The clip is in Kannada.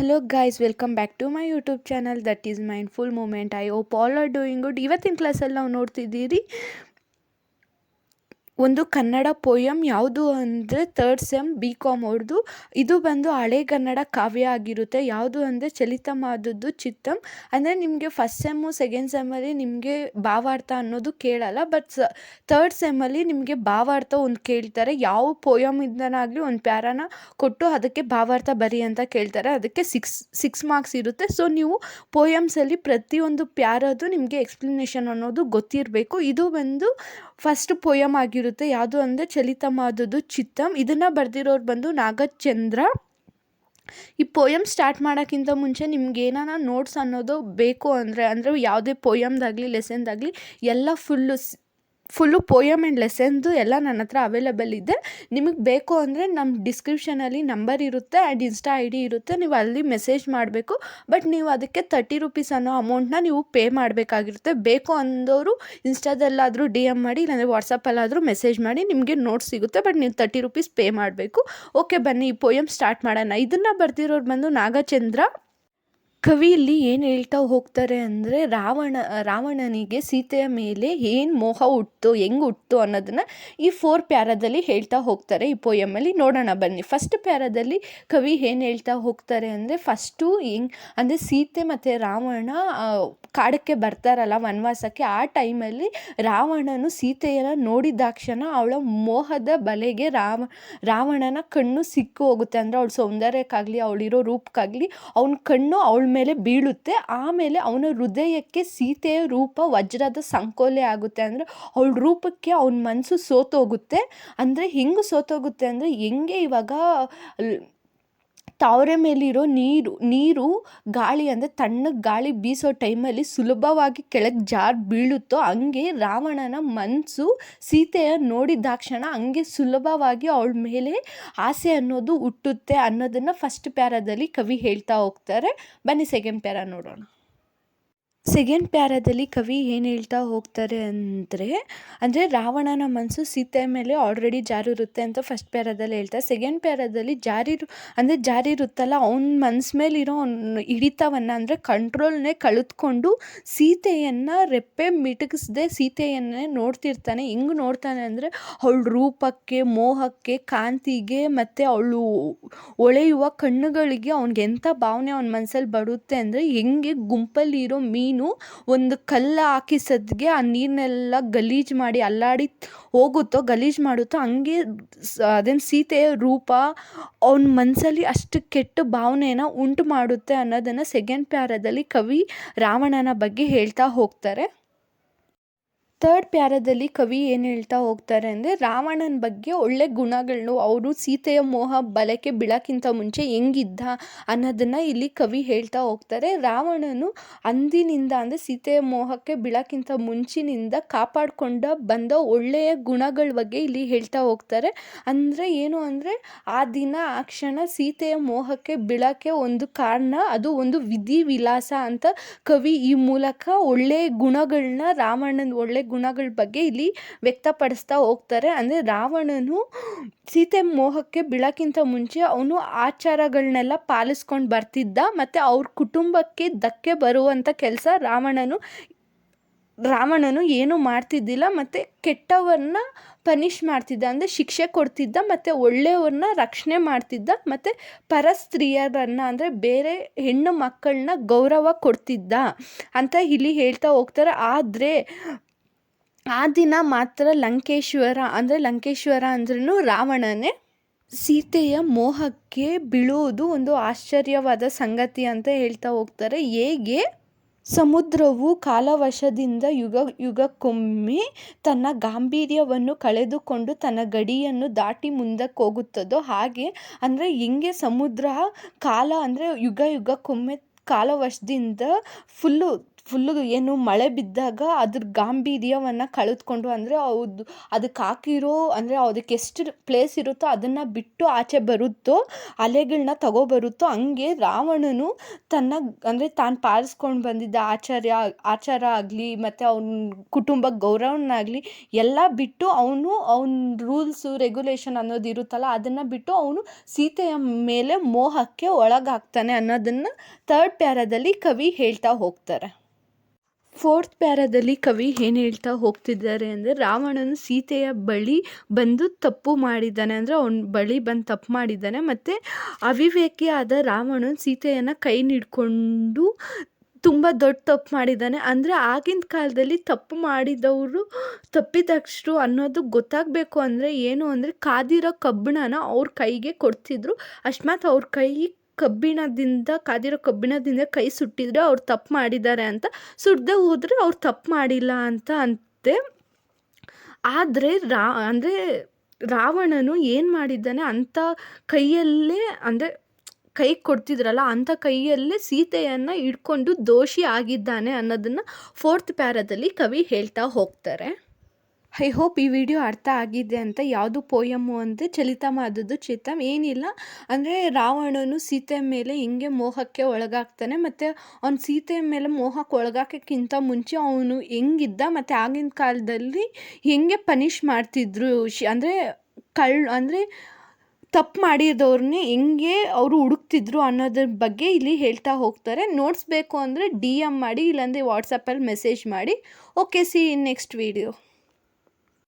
Hello guys welcome back to my YouTube channel that is mindful moment I hope all are doing good ಇವತ್ತಿನ ಕ್ಲಾಸಲ್ಲಿ ನಾವು ನೋಡ್ತಿದ್ದೀರಿ ಒಂದು ಕನ್ನಡ ಪೋಯಮ್ ಯಾವುದು ಅಂದರೆ ತರ್ಡ್ ಸೆಮ್ ಬಿ ಕಾಮ್ ಅವ್ರದ್ದು ಇದು ಬಂದು ಹಳೆಗನ್ನಡ ಕಾವ್ಯ ಆಗಿರುತ್ತೆ. ಯಾವುದು ಅಂದರೆ ಚಲಿತಮಾದದ್ದು ಚಿತ್ತಂ. ಅಂದರೆ ನಿಮಗೆ ಫಸ್ಟ್ ಸೆಮ್ಮು ಸೆಕೆಂಡ್ ಸೆಮ್ಮಲ್ಲಿ ನಿಮಗೆ ಭಾವಾರ್ಥ ಅನ್ನೋದು ಕೇಳಲ್ಲ. ಬಟ್ ಸ ತರ್ಡ್ ಸೆಮ್ಮಲ್ಲಿ ನಿಮಗೆ ಭಾವಾರ್ಥ ಒಂದು ಕೇಳ್ತಾರೆ. ಯಾವ ಪೋಯಮಿಂದನಾಗಲಿ ಒಂದು ಪ್ಯಾರಾನ ಕೊಟ್ಟು ಅದಕ್ಕೆ ಭಾವಾರ್ಥ ಬರಿ ಅಂತ ಕೇಳ್ತಾರೆ. ಅದಕ್ಕೆ ಸಿಕ್ಸ್ ಸಿಕ್ಸ್ ಮಾರ್ಕ್ಸ್ ಇರುತ್ತೆ. ಸೊ ನೀವು ಪೋಯಮ್ಸಲ್ಲಿ ಪ್ರತಿಯೊಂದು ಪ್ಯಾರದು ನಿಮಗೆ ಎಕ್ಸ್ಪ್ಲನೇಷನ್ ಅನ್ನೋದು ಗೊತ್ತಿರಬೇಕು. ಇದು ಬಂದು ಫಸ್ಟ್ ಪೊಯಮ್ ಆಗಿರುತ್ತೆ. ಯಾವುದು ಅಂದರೆ ಚಲಿತಮಾದದ್ದು ಚಿತ್ತಂ ಇದನ್ನು ಬರೆದಿರೋರು ಬಂದು ನಾಗಚಂದ್ರ. ಈ ಪೋಯಮ್ ಸ್ಟಾರ್ಟ್ ಮಾಡೋಕ್ಕಿಂತ ಮುಂಚೆ ನಿಮ್ಗೆ ಏನಾರ ನೋಟ್ಸ್ ಅನ್ನೋದು ಬೇಕು ಅಂದರೆ ಅಂದರೆ ಯಾವುದೇ ಪೋಯಮ್ದಾಗಲಿ ಲೆಸನ್ದಾಗಲಿ ಎಲ್ಲ ಫುಲ್ಲು ಫುಲ್ಲು ಪೋಯಮ್ ಆ್ಯಂಡ್ ಲೆಸನ್ದು ಎಲ್ಲ ನನ್ನ ಹತ್ರ ಅವೈಲಬಲ್ ಇದೆ. ನಿಮಗೆ ಬೇಕು ಅಂದರೆ ನಮ್ಮ ಡಿಸ್ಕ್ರಿಪ್ಷನಲ್ಲಿ ನಂಬರ್ ಇರುತ್ತೆ, ಆ್ಯಂಡ್ ಇನ್ಸ್ಟಾ ಐ ಡಿ ಇರುತ್ತೆ, ನೀವು ಅಲ್ಲಿ ಮೆಸೇಜ್ ಮಾಡಬೇಕು. ಬಟ್ ನೀವು ಅದಕ್ಕೆ ತರ್ಟಿ ರುಪೀಸ್ ಅನ್ನೋ ಅಮೌಂಟನ್ನ ನೀವು ಪೇ ಮಾಡಬೇಕಾಗಿರುತ್ತೆ. ಬೇಕು ಅಂದವರು ಇನ್ಸ್ಟಾದಲ್ಲಾದರೂ ಡಿ ಎಂ ಮಾಡಿ, ಇಲ್ಲಾಂದರೆ ವಾಟ್ಸಪ್ಪಲ್ಲಾದರೂ ಮೆಸೇಜ್ ಮಾಡಿ ನಿಮಗೆ ನೋಟ್ಸ್ ಸಿಗುತ್ತೆ. ಬಟ್ ನೀವು ತರ್ಟಿ ರುಪೀಸ್ ಪೇ ಮಾಡಬೇಕು. ಓಕೆ ಬನ್ನಿ, ಈ ಪೋಯಮ್ ಸ್ಟಾರ್ಟ್ ಮಾಡೋಣ. ಇದನ್ನು ಬರ್ತಿರೋರು ಬಂದು ನಾಗಚಂದ್ರ. ಕವಿ ಇಲ್ಲಿ ಏನು ಹೇಳ್ತಾ ಹೋಗ್ತಾರೆ ಅಂದರೆ ರಾವಣ, ರಾವಣನಿಗೆ ಸೀತೆಯ ಮೇಲೆ ಏನು ಮೋಹ ಹುಟ್ಟು ಹೆಂಗೆ ಹುಟ್ಟು ಅನ್ನೋದನ್ನು ಈ ಫೋರ್ ಪ್ಯಾರದಲ್ಲಿ ಹೇಳ್ತಾ ಹೋಗ್ತಾರೆ. ಈ ಪೋಯಮಲ್ಲಿ ನೋಡೋಣ, ಬನ್ನಿ. ಫಸ್ಟ್ ಪ್ಯಾರದಲ್ಲಿ ಕವಿ ಏನು ಹೇಳ್ತಾ ಹೋಗ್ತಾರೆ ಅಂದರೆ ಫಸ್ಟು ಹೆಂಗ್ ಅಂದರೆ ಸೀತೆ ಮತ್ತು ರಾವಣ ಕಾಡಕ್ಕೆ ಬರ್ತಾರಲ್ಲ ವನವಾಸಕ್ಕೆ, ಆ ಟೈಮಲ್ಲಿ ರಾವಣನು ಸೀತೆಯನ್ನು ನೋಡಿದಾಕ್ಷಣ ಅವಳ ಮೋಹದ ಬಲೆಗೆ ರಾವ, ರಾವಣನ ಕಣ್ಣು ಸಿಕ್ಕು ಹೋಗುತ್ತೆ. ಅಂದರೆ ಅವಳ ಸೌಂದರ್ಯಕ್ಕಾಗಲಿ, ಅವಳಿರೋ ರೂಪಕ್ಕಾಗಲಿ ಅವನ ಕಣ್ಣು ಅವಳ ಮೇಲೆ ಬೀಳುತ್ತೆ. ಆಮೇಲೆ ಅವನ ಹೃದಯಕ್ಕೆ ಸೀತೆಯ ರೂಪ ವಜ್ರದ ಸಂಕೋಲೆ ಆಗುತ್ತೆ. ಅಂದರೆ ಅವಳ ರೂಪಕ್ಕೆ ಅವನ ಮನಸ್ಸು ಸೋತೋಗುತ್ತೆ. ಅಂದರೆ ಹೆಂಗೆ ಸೋತೋಗುತ್ತೆ? ಅಂದರೆ ಹೆಂಗೆ ಇವಾಗ ತಾವರೆ ಮೇಲಿರೋ ನೀರು ನೀರು ಗಾಳಿ ಅಂದರೆ ತಣ್ಣಗೆ ಗಾಳಿ ಬೀಸೋ ಟೈಮಲ್ಲಿ ಸುಲಭವಾಗಿ ಕೆಳಗೆ ಜಾರ್ ಬೀಳುತ್ತೋ ಹಂಗೆ ರಾವಣನ ಮನಸ್ಸು ಸೀತೆಯ ನೋಡಿದಾಕ್ಷಣ ಹಂಗೆ ಸುಲಭವಾಗಿ ಅವಳ ಮೇಲೆ ಆಸೆ ಅನ್ನೋದು ಹುಟ್ಟುತ್ತೆ ಅನ್ನೋದನ್ನು ಫಸ್ಟ್ ಪ್ಯಾರಾದಲ್ಲಿ ಕವಿ ಹೇಳ್ತಾ ಹೋಗ್ತಾರೆ. ಬನ್ನಿ ಸೆಕೆಂಡ್ ಪ್ಯಾರ ನೋಡೋಣ. ಸೆಕೆಂಡ್ ಪ್ಯಾರಾದಲ್ಲಿ ಕವಿ ಏನು ಹೇಳ್ತಾ ಹೋಗ್ತಾರೆ ಅಂದರೆ ಅಂದರೆ ರಾವಣನ ಮನಸ್ಸು ಸೀತೆ ಮೇಲೆ ಆಲ್ರೆಡಿ ಜಾರಿರುತ್ತೆ ಅಂತ ಫಸ್ಟ್ ಪ್ಯಾರಾದಲ್ಲಿ ಹೇಳ್ತಾರೆ ಸೆಕೆಂಡ್ ಪ್ಯಾರಾದಲ್ಲಿ ಜಾರಿ ಅಂದರೆ ಜಾರಿ ಇರುತ್ತಲ್ಲ ಅವನ ಮನ್ಸು ಮೇಲಿರೋ ಅವ್ನ ಹಿಡಿತವನ್ನು ಅಂದರೆ ಕಂಟ್ರೋಲ್ನೇ ಕಳೆದುಕೊಂಡು ಸೀತೆಯನ್ನು ರೆಪ್ಪೆ ಮಿಟುಕಿಸದೆ ಸೀತೆಯನ್ನೇ ನೋಡ್ತಿರ್ತಾನೆ. ಹೆಂಗೆ ನೋಡ್ತಾನೆ ಅಂದರೆ ಅವಳ ರೂಪಕ್ಕೆ, ಮೋಹಕ್ಕೆ, ಕಾಂತಿಗೆ ಮತ್ತು ಅವಳು ಒಳೆಯುವ ಕಣ್ಣುಗಳಿಗೆ ಅವ್ನಿಗೆ ಎಂಥ ಭಾವನೆ ಅವನ ಮನಸ್ಸಲ್ಲಿ ಬರುತ್ತೆ ಅಂದರೆ, ಹೆಂಗೆ ಗುಂಪಲ್ಲಿರೋ ಮೀನು ಒಂದು ಕಲ್ಲು ಹಾಕಿಸದ್ಗೆ ಆ ನೀರನ್ನೆಲ್ಲ ಗಲೀಜು ಮಾಡಿ ಅಲ್ಲಾಡಿ ಹೋಗುತ್ತೋ, ಗಲೀಜು ಮಾಡುತ್ತೋ, ಹಂಗೆ ಅದೇನು ಸೀತೆಯ ರೂಪ ಅವನ ಮನಸ್ಸಲ್ಲಿ ಅಷ್ಟು ಕೆಟ್ಟ ಭಾವನೆನ ಉಂಟು ಮಾಡುತ್ತೆ ಅನ್ನೋದನ್ನು ಸೆಕೆಂಡ್ ಪ್ಯಾರದಲ್ಲಿ ಕವಿ ರಾವಣನ ಬಗ್ಗೆ ಹೇಳ್ತಾ ಹೋಗ್ತಾರೆ. ತರ್ಡ್ ಪ್ಯಾರದಲ್ಲಿ ಕವಿ ಏನು ಹೇಳ್ತಾ ಹೋಗ್ತಾರೆ ಅಂದರೆ ರಾವಣನ ಬಗ್ಗೆ ಒಳ್ಳೆ ಗುಣಗಳನ್ನು ಅವರು ಸೀತೆಯ ಮೋಹ ಬಲಕ್ಕೆ ಬಿಳಕ್ಕಿಂತ ಮುಂಚೆ ಹೆಂಗಿದ್ದ ಅನ್ನೋದನ್ನು ಇಲ್ಲಿ ಕವಿ ಹೇಳ್ತಾ ಹೋಗ್ತಾರೆ. ರಾವಣನು ಅಂದಿನಿಂದ ಅಂದರೆ ಸೀತೆಯ ಮೋಹಕ್ಕೆ ಬಿಳಕ್ಕಿಂತ ಮುಂಚಿನಿಂದ ಕಾಪಾಡಿಕೊಂಡ ಬಂದ ಒಳ್ಳೆಯ ಗುಣಗಳ ಬಗ್ಗೆ ಇಲ್ಲಿ ಹೇಳ್ತಾ ಹೋಗ್ತಾರೆ. ಅಂದರೆ ಏನು ಅಂದರೆ ಆ ದಿನ, ಆ ಕ್ಷಣ ಸೀತೆಯ ಮೋಹಕ್ಕೆ ಬಿಳಕ್ಕೆ ಒಂದು ಕಾರಣ, ಅದು ಒಂದು ವಿಧಿ ವಿಲಾಸ ಅಂತ ಕವಿ ಈ ಮೂಲಕ ಒಳ್ಳೆಯ ಗುಣಗಳನ್ನ ರಾವಣನ ಒಳ್ಳೆ ಗುಣಗಳ ಬಗ್ಗೆ ಇಲ್ಲಿ ವ್ಯಕ್ತಪಡಿಸ್ತಾ ಹೋಗ್ತಾರೆ. ಅಂದರೆ ರಾವಣನು ಸೀತೆ ಮೋಹಕ್ಕೆ ಬೀಳೋಕ್ಕಿಂತ ಮುಂಚೆ ಅವನು ಆಚಾರಗಳನ್ನೆಲ್ಲ ಪಾಲಿಸ್ಕೊಂಡು ಬರ್ತಿದ್ದ ಮತ್ತು ಅವ್ರ ಕುಟುಂಬಕ್ಕೆ ಧಕ್ಕೆ ಬರುವಂಥ ಕೆಲಸ ರಾವಣನು ರಾವಣನು ಏನು ಮಾಡ್ತಿದ್ದಿಲ್ಲ ಮತ್ತು ಕೆಟ್ಟವ್ರನ್ನ ಪನಿಷ್ ಮಾಡ್ತಿದ್ದ. ಅಂದರೆ ಶಿಕ್ಷೆ ಕೊಡ್ತಿದ್ದ ಮತ್ತು ಒಳ್ಳೆಯವ್ರನ್ನ ರಕ್ಷಣೆ ಮಾಡ್ತಿದ್ದ ಮತ್ತು ಪರ ಸ್ತ್ರೀಯರನ್ನು ಅಂದರೆ ಬೇರೆ ಹೆಣ್ಣು ಮಕ್ಕಳನ್ನ ಗೌರವ ಕೊಡ್ತಿದ್ದ ಅಂತ ಇಲ್ಲಿ ಹೇಳ್ತಾ ಹೋಗ್ತಾರೆ. ಆದರೆ ಆ ದಿನ ಮಾತ್ರ ಲಂಕೇಶ್ವರ ಅಂದರೆ ಲಂಕೇಶ್ವರ ಅಂದ್ರೂ ರಾವಣನೇ ಸೀತೆಯ ಮೋಹಕ್ಕೆ ಬೀಳುವುದು ಒಂದು ಆಶ್ಚರ್ಯವಾದ ಸಂಗತಿ ಅಂತ ಹೇಳ್ತಾ ಹೋಗ್ತಾರೆ. ಹೇಗೆ? ಸಮುದ್ರವು ಕಾಲವಶದಿಂದ ಯುಗ, ಯುಗಕ್ಕೊಮ್ಮೆ ತನ್ನ ಗಾಂಭೀರ್ಯವನ್ನು ಕಳೆದುಕೊಂಡು ತನ್ನ ಗಡಿಯನ್ನು ದಾಟಿ ಮುಂದಕ್ಕೆ ಹೋಗುತ್ತದೋ ಹಾಗೆ, ಅಂದರೆ ಹೆಂಗೆ ಸಮುದ್ರ ಕಾಲ ಅಂದರೆ ಯುಗ, ಯುಗಕ್ಕೊಮ್ಮೆ ಕಾಲವಶದಿಂದ ಫುಲ್ಲು ಫುಲ್ಲು ಏನು ಮಳೆ ಬಿದ್ದಾಗ ಅದ್ರ ಗಾಂಭೀರ್ಯವನ್ನು ಕಳೆದುಕೊಂಡು ಅಂದರೆ ಅವ್ರದ್ದು ಅದಕ್ಕೆ ಹಾಕಿರೋ ಅಂದರೆ ಅದಕ್ಕೆ ಎಷ್ಟು ಪ್ಲೇಸ್ ಇರುತ್ತೋ ಅದನ್ನು ಬಿಟ್ಟು ಆಚೆ ಬರುತ್ತೋ ಅಲೆಗಳನ್ನ ತಗೊಬರುತ್ತೋ ಹಂಗೆ ರಾವಣನು ತನ್ನ ಅಂದರೆ ತಾನು ಪಾಲಿಸ್ಕೊಂಡು ಬಂದಿದ್ದ ಆಚಾರ್ಯ, ಆಚಾರ ಆಗಲಿ ಮತ್ತು ಅವನ ಕುಟುಂಬ ಗೌರವನಾಗಲಿ ಎಲ್ಲ ಬಿಟ್ಟು ಅವನು ಅವನ ರೂಲ್ಸು ರೆಗ್ಯುಲೇಷನ್ ಅನ್ನೋದು ಇರುತ್ತಲ್ಲ ಅದನ್ನು ಬಿಟ್ಟು ಅವನು ಸೀತೆಯ ಮೇಲೆ ಮೋಹಕ್ಕೆ ಒಳಗಾಗ್ತಾನೆ ಅನ್ನೋದನ್ನು ಥರ್ಡ್ ಪ್ಯಾರದಲ್ಲಿ ಕವಿ ಹೇಳ್ತಾ ಹೋಗ್ತಾರೆ. ಫೋರ್ತ್ ಪ್ಯಾರಾದಲ್ಲಿ ಕವಿ ಏನು ಹೇಳ್ತಾ ಹೋಗ್ತಿದ್ದಾರೆ ಅಂದರೆ, ರಾವಣನು ಸೀತೆಯ ಬಳಿ ಬಂದು ತಪ್ಪು ಮಾಡಿದ್ದಾನೆ ಅಂದರೆ, ಅವನ ಬಳಿ ಬಂದು ತಪ್ಪು ಮಾಡಿದ್ದಾನೆ. ಮತ್ತು ಅವಿವೇಕಿಯಾದ ರಾವಣನು ಸೀತೆಯನ್ನು ಕೈ ನೀಡಿಕೊಂಡು ತುಂಬ ದೊಡ್ಡ ತಪ್ಪು ಮಾಡಿದ್ದಾನೆ. ಅಂದರೆ ಆಗಿನ ಕಾಲದಲ್ಲಿ ತಪ್ಪು ಮಾಡಿದವರು ತಪ್ಪಿದಷ್ಟು ಅನ್ನೋದು ಗೊತ್ತಾಗಬೇಕು ಅಂದರೆ ಏನು ಅಂದರೆ, ಕಾದಿರೋ ಕಬ್ಬಿಣನ ಅವ್ರ ಕೈಗೆ ಕೊಡ್ತಿದ್ರು. ಅಕಸ್ಮಾತ್ ಅವ್ರ ಕೈ ಕಬ್ಬಿಣದಿಂದ, ಕಾದಿರೋ ಕಬ್ಬಿಣದಿಂದ ಕೈ ಸುಟ್ಟಿದ್ರೆ ಅವ್ರು ತಪ್ಪು ಮಾಡಿದ್ದಾರೆ ಅಂತ. ಸುಡದೆ ಹೋದರೆ ಅವ್ರು ತಪ್ಪು ಮಾಡಿಲ್ಲ ಅಂತ ಅಂತೆ. ಆದರೆ ರಾ, ಅಂದರೆ ರಾವಣನು ಏನು ಮಾಡಿದ್ದಾನೆ? ಅಂಥ ಕೈಯಲ್ಲೇ, ಅಂದರೆ ಕೈ ಕೊಡ್ತಿದ್ರಲ್ಲ ಅಂಥ ಕೈಯಲ್ಲೇ ಸೀತೆಯನ್ನು ಹಿಡ್ಕೊಂಡು ದೋಷಿ ಆಗಿದ್ದಾನೆ ಅನ್ನೋದನ್ನು ಫೋರ್ತ್ ಪ್ಯಾರದಲ್ಲಿ ಕವಿ ಹೇಳ್ತಾ ಹೋಗ್ತಾರೆ. ಐ ಹೋಪ್ ಈ ವಿಡಿಯೋ ಅರ್ಥ ಆಗಿದೆ ಅಂತ ಯಾವುದು ಪೋಯಮ್ಮು ಅಂದರೆ ಚಲಿತ ಮಾದದ್ದು ಚಿತ್ತಮ್. ಏನಿಲ್ಲ, ಅಂದರೆ ರಾವಣನು ಸೀತೆ ಮೇಲೆ ಹಿಂಗೆ ಮೋಹಕ್ಕೆ ಒಳಗಾಗ್ತಾನೆ, ಮತ್ತು ಅವ್ನು ಸೀತೆ ಮೇಲೆ ಮೋಹಕ್ಕೆ ಒಳಗಾಕೋಕ್ಕಿಂತ ಮುಂಚೆ ಅವನು ಹೆಂಗಿದ್ದ, ಮತ್ತು ಆಗಿನ ಕಾಲದಲ್ಲಿ ಹೆಂಗೆ ಪನಿಷ್ ಮಾಡ್ತಿದ್ರು ಶಿ, ಅಂದರೆ ಕಳ್, ಅಂದರೆ ತಪ್ಪು ಮಾಡಿದವ್ರನ್ನೇ ಹೆಂಗೆ ಅವರು ಹುಡುಕ್ತಿದ್ರು ಅನ್ನೋದ್ರ ಬಗ್ಗೆ ಇಲ್ಲಿ ಹೇಳ್ತಾ ಹೋಗ್ತಾರೆ. ನೋಟ್ಸ್ ಬೇಕು ಅಂದರೆ ಡಿ ಎಂ ಮಾಡಿ, ಇಲ್ಲಾಂದರೆ ವಾಟ್ಸಪ್ಪಲ್ಲಿ ಮೆಸೇಜ್ ಮಾಡಿ. Okay see in next video